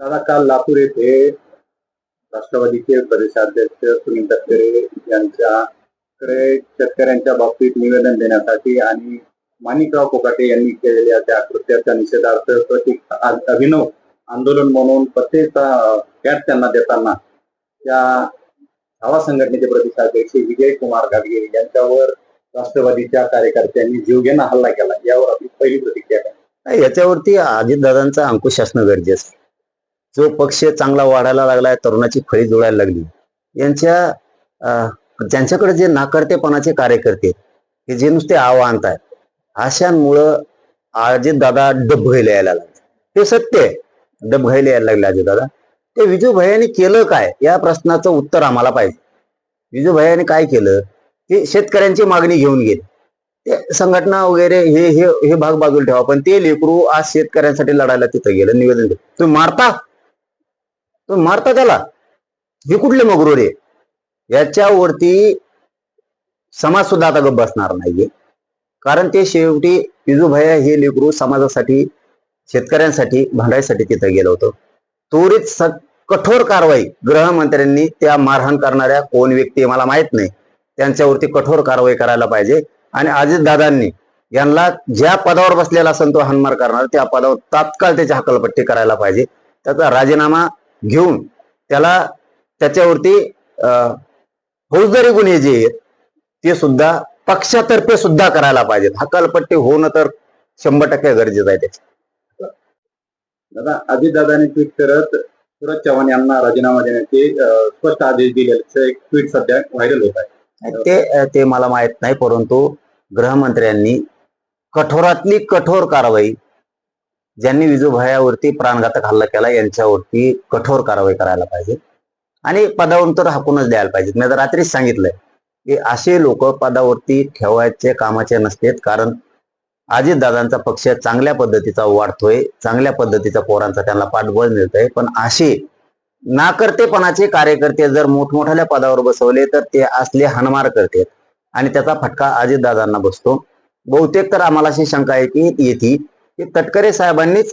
दादा काल लातूर येथे राष्ट्रवादीचे प्रदेशाध्यक्ष सुनील तटकरे यांच्या शेतकऱ्यांच्या बाबतीत निवेदन देण्यासाठी आणि माणिकराव कोकाटे यांनी केलेल्या त्या कृत्याच्या निषेधार्थ प्रतीक अभिनव आंदोलन म्हणून पत्तेचा कॅट त्यांना देताना त्या हवा संघटनेचे प्रदेशाध्यक्ष विजय कुमार गाडगे यांच्यावर राष्ट्रवादीच्या कार्यकर्त्यांनी जीवघेणा हल्ला केला यावर आपली पहिली प्रतिक्रिया काय? नाही, याच्यावरती अजितदादांचा अंकुश असणं गरजेचं जो पक्ष चांगला वाढायला लागलाय तरुणाची फळी जोडायला लागली. यांच्या ज्यांच्याकडे जे नाकर्तेपणाचे कार्यकर्ते हे जे नुसते आव्हान आहेत अशांमुळं दादा डबघाईला यायला लागले. ते सत्य आहे. डबघाईला यायला लागले अजितदादा ते विजू भैयानी केलं काय? या प्रश्नाचं उत्तर आम्हाला पाहिजे. विजू भैयानी काय केलं? की शेतकऱ्यांची मागणी घेऊन गेले. ते संघटना वगैरे हे हे हे भाग बाजूला ठेवा पण ते लेकरू आज शेतकऱ्यांसाठी लढायला तिथं गेलं निवेदन तुम्ही मारता? तुम्ही मारता त्याला. हे कुठले मगरूर आहे? याच्यावरती समाज सुद्धा आता गप्प बसणार नाहीये. कारण ते शेवटी विजूभैया हे लेकरू समाजासाठी शेतकऱ्यांसाठी भांडायसाठी तिथं गेलं होतं. त्वरित कठोर कारवाई गृहमंत्र्यांनी त्या मारहाण करणाऱ्या कोण व्यक्ती मला माहीत नाही. त्यांच्यावरती कठोर कारवाई करायला पाहिजे. आणि अजितदादांनी यांना ज्या पदावर बसलेला असेल तो हानमार करणार त्या पदावर तात्काळ त्याची हकलपट्टी करायला पाहिजे. त्याचा राजीनामा घेऊन त्याला त्याच्यावरती फौजदारी गुन्हे जे आहेत ते सुद्धा पक्षातर्फे सुद्धा करायला पाहिजेत. हकालपट्टी होणं तर शंभर टक्के गरजेचं आहे त्याचं. दादा अजितदादांनी ट्विट करत सूरज चव्हाण यांना राजीनामा देण्याचे स्पष्ट आदेश दिलेलं एक ट्विट सध्या व्हायरल होत आहे. ते ते मला माहीत नाही परंतु गृहमंत्र्यांनी कठोरातली कठोर कारवाई ज्यांनी विजूभायावरती प्राणघातक हल्ला केला यांच्यावरती कठोर कारवाई करायला पाहिजे. आणि पदावरून तर हाकूनच द्यायला पाहिजे. मी आता रात्रीच सांगितलंय की असे लोक पदावरती ठेवायचे कामाचे नसतेत. कारण अजितदादांचा पक्ष चांगल्या पद्धतीचा वाढतोय चांगल्या पद्धतीचा पोरांचा त्यांना पाठबळ मिळतंय. पण असे नाकर्तेपणाचे कार्यकर्ते जर मोठमोठ्या पदावर बसवले तर ते असले हनमार करतात आणि त्याचा फटका अजितदादांना बसतो. बहुतेक तर आम्हाला अशी शंका आहे की येथे की तटकरे साहेबांनीच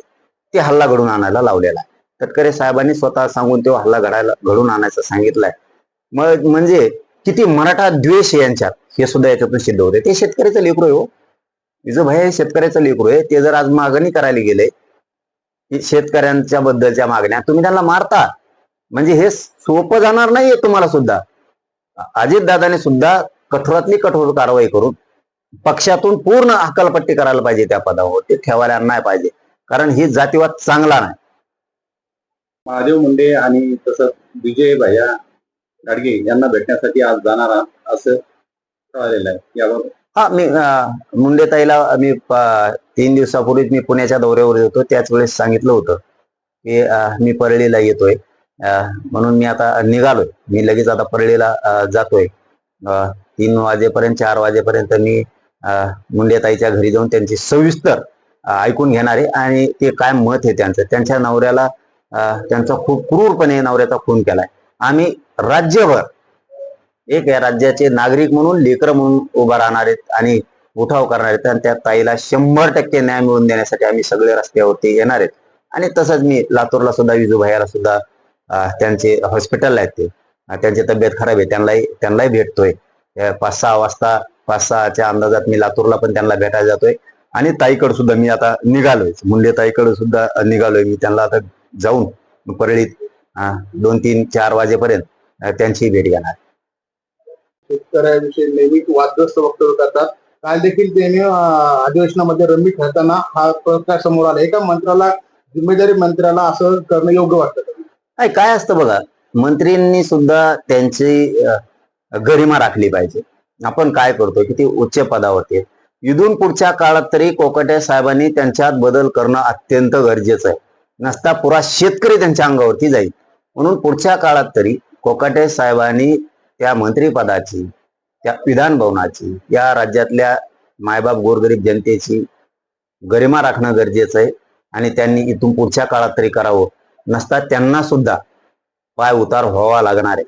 ते हल्ला घडून आणायला लावलेला आहे. तटकरे साहेबांनी स्वतः सांगून तो हल्ला घडायला घडून आणायचं सांगितलंय. मग म्हणजे किती मराठा द्वेष यांच्यात हे सुद्धा याच्यातून सिद्ध होते ते शेतकऱ्याचं लेकरू आहे हो. विजोभाई हे शेतकऱ्याचं लेकरू आहे. ते जर आज मागणी करायला गेले की शेतकऱ्यांच्या बद्दलच्या मागण्या तुम्ही त्यांना मारता. म्हणजे हे सोपं जाणार नाहीये तुम्हाला सुद्धा. अजितदादाने सुद्धा कठोरातली कठोर कारवाई करून पक्षातून पूर्ण हकालपट्टी करायला पाहिजे त्या पदावर. ते ठेवायला नाही पाहिजे. कारण ही जातीवाद चांगला नाही. महादेव मुंडे आणि तसंच विजय भैया गाडगे यांना भेटण्यासाठी आज जाणार आहात असं कळालेलं आहे. यावर हा मी अं, मुंडेताईला मी तीन दिवसापूर्वीच मी पुण्याच्या दौऱ्यावर होतो त्याच वेळेस सांगितलं होतं की मी परळीला येतोय. म्हणून मी आता निघालोय. मी लगेच आता परळीला जातोय. तीन वाजेपर्यंत चार वाजेपर्यंत मी मुंडेताईच्या घरी जाऊन त्यांची सविस्तर ऐकून घेणारे आणि ते काय मत आहे त्यांचं. त्यांच्या नवऱ्याला त्यांचा खूप क्रूरपणे नवऱ्याचा खून केलाय. आम्ही राज्यभर एक या राज्याचे नागरिक म्हणून लेकर म्हणून उभा राहणार आहेत आणि उठाव करणार आहेत. आणि त्या ताईला शंभर टक्के न्याय मिळवून देण्यासाठी आम्ही सगळे रस्त्यावरती येणार आहेत. आणि तसंच मी लातूरला सुद्धा विजूभाईला सुद्धा त्यांचे हॉस्पिटल आहेत ते. त्यांची तब्येत खराब आहे. त्यांनाही त्यांनाही भेटतोय. पाच सहा वाजता पाच सहाच्या अंदाजात मी लातूरला पण त्यांना भेटायला जातोय. आणि ताईकडे सुद्धा मी आता निघालोय. मुंडे ताईकडे सुद्धा निघालोय मी. त्यांना आता जाऊन परळीत दोन तीन चार वाजेपर्यंत त्यांची भेट घेणार. शेतकऱ्याविषयी नेहमी वादग्रस्त वक्तव्य करतात. काल देखील त्याने अधिवेशनामध्ये रमी खेळताना हा प्रकार समोर आला. एका मंत्र्याला जिम्मेदारी मंत्र्याला असं करणं योग्य वाटतं? नाही काय असतं बघा मंत्रींनी सुद्धा त्यांची गरिमा राखली पाहिजे. आपण काय करतो की उच्च पदावरती आहेत. इथून पुढच्या काळात तरी कोकटे साहेबांनी त्यांच्यात बदल करणं अत्यंत गरजेचं आहे. नसता पुरा शेतकरी त्यांच्या अंगावरती जाईल. म्हणून पुढच्या काळात तरी कोकाटे साहेबांनी त्या मंत्रीपदाची त्या विधान भवनाची या राज्यातल्या मायबाप गोरगरीब जनतेची गरिमा राखणं गरजेचं आहे. आणि त्यांनी इथून पुढच्या काळात तरी करावं. नसता त्यांना सुद्धा पाय उतार व्हावा लागणार आहे.